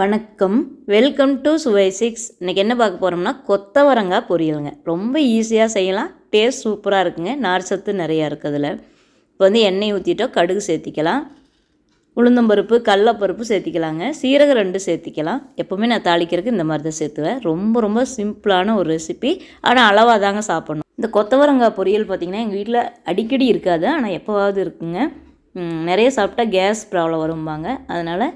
வணக்கம். Welcome to சுவை six இன்றைக்கி என்ன பார்க்க போகிறோம்னா கொத்தவரங்காய் பொரியலுங்க. ரொம்ப ஈஸியாக செய்யலாம். டேஸ்ட் சூப்பராக இருக்குங்க. நார் சத்து நிறையா இருக்குது அதில் இப்போ வந்து எண்ணெய் ஊற்றிட்டோம் கடுகு சேர்த்திக்கலாம். உளுந்தம்பருப்பு கடலப்பருப்பு சேர்த்திக்கலாங்க. சீரகம் ரெண்டு சேர்த்திக்கலாம். எப்போவுமே நான் தாளிக்கிறதுக்கு இந்த மாதிரி தான் சேர்த்துவேன். ரொம்ப ரொம்ப சிம்பிளான ஒரு ரெசிபி ஆனால் அளவாக தாங்க சாப்பிட்ணும். இந்த கொத்தவரங்காய் பொரியல் பார்த்திங்கன்னா எங்கள் வீட்டில் அடிக்கடி இருக்காது. ஆனால் எப்போவாவது இருக்குங்க. நிறைய சாப்பிட்டா கேஸ் ப்ராப்ளம் வரும்பாங்க. அதனால்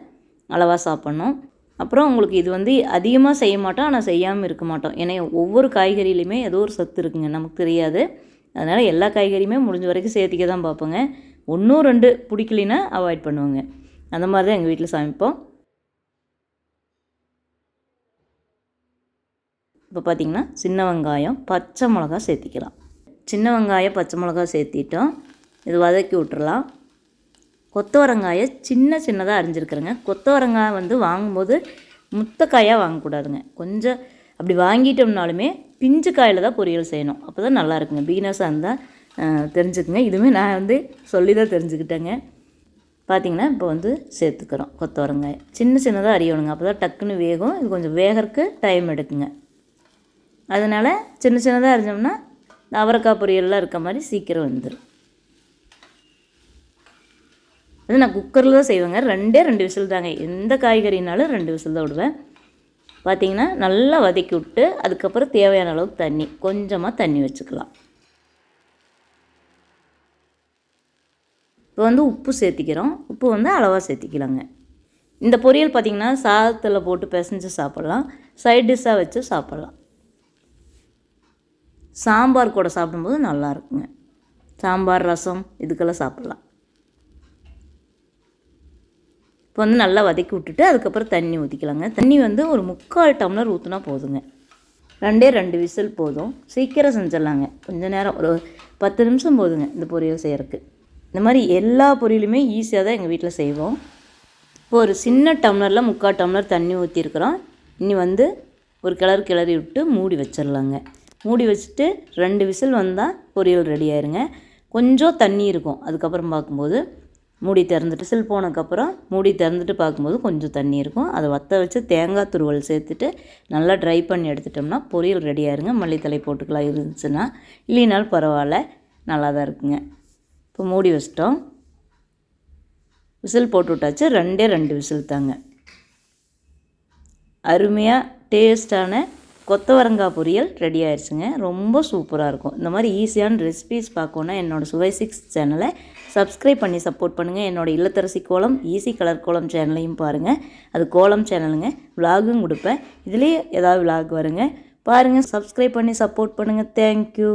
அளவாக சாப்பிட்ணும். அப்புறம் உங்களுக்கு இது வந்து அதிகமாக செய்ய மாட்டோம் ஆனால் செய்யாமல் இருக்க மாட்டோம். ஏன்னா ஒவ்வொரு காய்கறியிலையுமே ஏதோ ஒரு சத்து இருக்குங்க நமக்கு தெரியாது. அதனால் எல்லா காய்கறியுமே முடிஞ்ச வரைக்கும் சேர்த்திக்க தான் பார்ப்போங்க. ஒன்றும் ரெண்டு பிடிக்கலினா அவாய்ட் பண்ணுவோங்க. அந்த மாதிரி தான் எங்கள் வீட்டில் சமைப்போம். இப்போ பார்த்திங்கன்னா சின்ன வெங்காயம் பச்சை மிளகா சேர்த்திக்கலாம். சின்ன வெங்காயம் பச்சை மிளகா சேர்த்திட்டோம். இது வதக்கி விட்டுறலாம். கொத்தவரங்காயை சின்ன சின்னதாக அரிஞ்சிருக்கிறேங்க. கொத்தவரங்காய் வந்து வாங்கும்போது முத்தக்காயாக வாங்கக்கூடாதுங்க. கொஞ்சம் அப்படி வாங்கிட்டோம்னாலுமே பிஞ்சு காயில் தான் பொரியல் செய்யணும். அப்போ தான் நல்லா இருக்குங்க. பிகினர்ஸாக இருந்தால் தெரிஞ்சுக்குங்க. இதுவுமே நான் வந்து சொல்லி தான் தெரிஞ்சுக்கிட்டேங்க. பார்த்தீங்கன்னா இப்போ வந்து சேர்த்துக்கிறோம் கொத்தவரங்காய். சின்ன சின்னதாக அறியணுங்க அப்போ தான் டக்குன்னு வேகும். இது கொஞ்சம் வேகிறதுக்கு டைம் எடுக்குங்க. அதனால் சின்ன சின்னதாக அரிஞ்சோம்னா அவரைக்காய் பொரியல்லாம் இருக்க மாதிரி சீக்கிரம் வந்துடும் அது நான் குக்கரில் தான் செய்வேங்க. ரெண்டே ரெண்டு விசில் தாங்க. எந்த காய்கறினாலும் ரெண்டு விசில் தான் விடுவேன். பார்த்தீங்கன்னா நல்லா வதக்கி விட்டு அதுக்கப்புறம் தேவையான அளவுக்கு தண்ணி கொஞ்சமாக தண்ணி வச்சுக்கலாம். இப்போ வந்து உப்பு சேர்த்திக்கிறோம். உப்பு வந்து அளவாக சேர்த்திக்கலாங்க. இந்த பொரியல் பார்த்திங்கன்னா சாதத்தில் போட்டு பிசைஞ்சு சாப்பிட்லாம். சைட் டிஷ்ஷாக வச்சு சாப்பிட்லாம். சாம்பார் கூட சாப்பிடும்போது நல்லா இருக்குங்க. சாம்பார் ரசம் இதுக்கெல்லாம் சாப்பிட்லாம். இப்போ வந்து நல்லா வதக்கி விட்டுட்டு அதுக்கப்புறம் தண்ணி ஊற்றிக்கலாங்க தண்ணி வந்து ஒரு முக்கால் டம்ளர் ஊற்றினா போதுங்க. ரெண்டே ரெண்டு விசில் போதும். சீக்கிரம் செஞ்சிடலாங்க. கொஞ்ச நேரம் ஒரு பத்து நிமிஷம் போதுங்க இந்த பொரியல் செய்கிறதுக்கு இந்த மாதிரி எல்லா பொரியலுமே ஈஸியாக தான் எங்கள் வீட்டில் செய்வோம். இப்போ ஒரு சின்ன டம்ளரில் முக்கால் டம்ளர் தண்ணி ஊற்றிருக்கிறோம் இனி வந்து ஒரு கிளறு கிளறி விட்டு மூடி வச்சிடலாங்க. மூடி வச்சுட்டு ரெண்டு விசில் வந்தால் பொரியல் ரெடி ஆயிருங்க. கொஞ்சம் தண்ணி இருக்கும். அதுக்கப்புறம் பார்க்கும்போது மூடி திறந்துட்டு விசில் போனதுக்கப்புறம் மூடி திறந்துட்டு பார்க்கும்போது கொஞ்சம் தண்ணி இருக்கும். அதை வற்ற வச்சு தேங்காய் துருவல் சேர்த்துட்டு நல்லா ட்ரை பண்ணி எடுத்துட்டோம்னா பொரியல் ரெடியாயிருங்க மல்லித்தலை போட்டுக்கலாம் இருந்துச்சுன்னா. இல்லைனாலும் பரவாயில்ல நல்லா தான் இருக்குங்க. இப்போ மூடி வச்சிட்டோம். விசில் போட்டு விட்டாச்சு. ரெண்டே ரெண்டு விசில் தாங்க. அருமையாக டேஸ்டான கொத்தவரங்காய் பொரியல் ரெடி ஆயிடுச்சுங்க ரொம்ப சூப்பராக இருக்கும். இந்த மாதிரி ஈஸியான ரெசிபீஸ் பார்க்கணுன்னா என்னோடய சுவை சிக்ஸ் சேனலை சப்ஸ்கிரைப் பண்ணி சப்போர்ட் பண்ணுங்கள் என்னோடய இல்லத்தரசி கோலம் ஈஸி கலர் கோலம் சேனலையும் பாருங்கள் அது கோலம் சேனலுங்க விலாகும் கொடுப்பேன் இதுலேயே ஏதாவது விலாக் வருங்க. பாருங்கள் சப்ஸ்கிரைப் பண்ணி சப்போர்ட் பண்ணுங்கள் தேங்க்யூ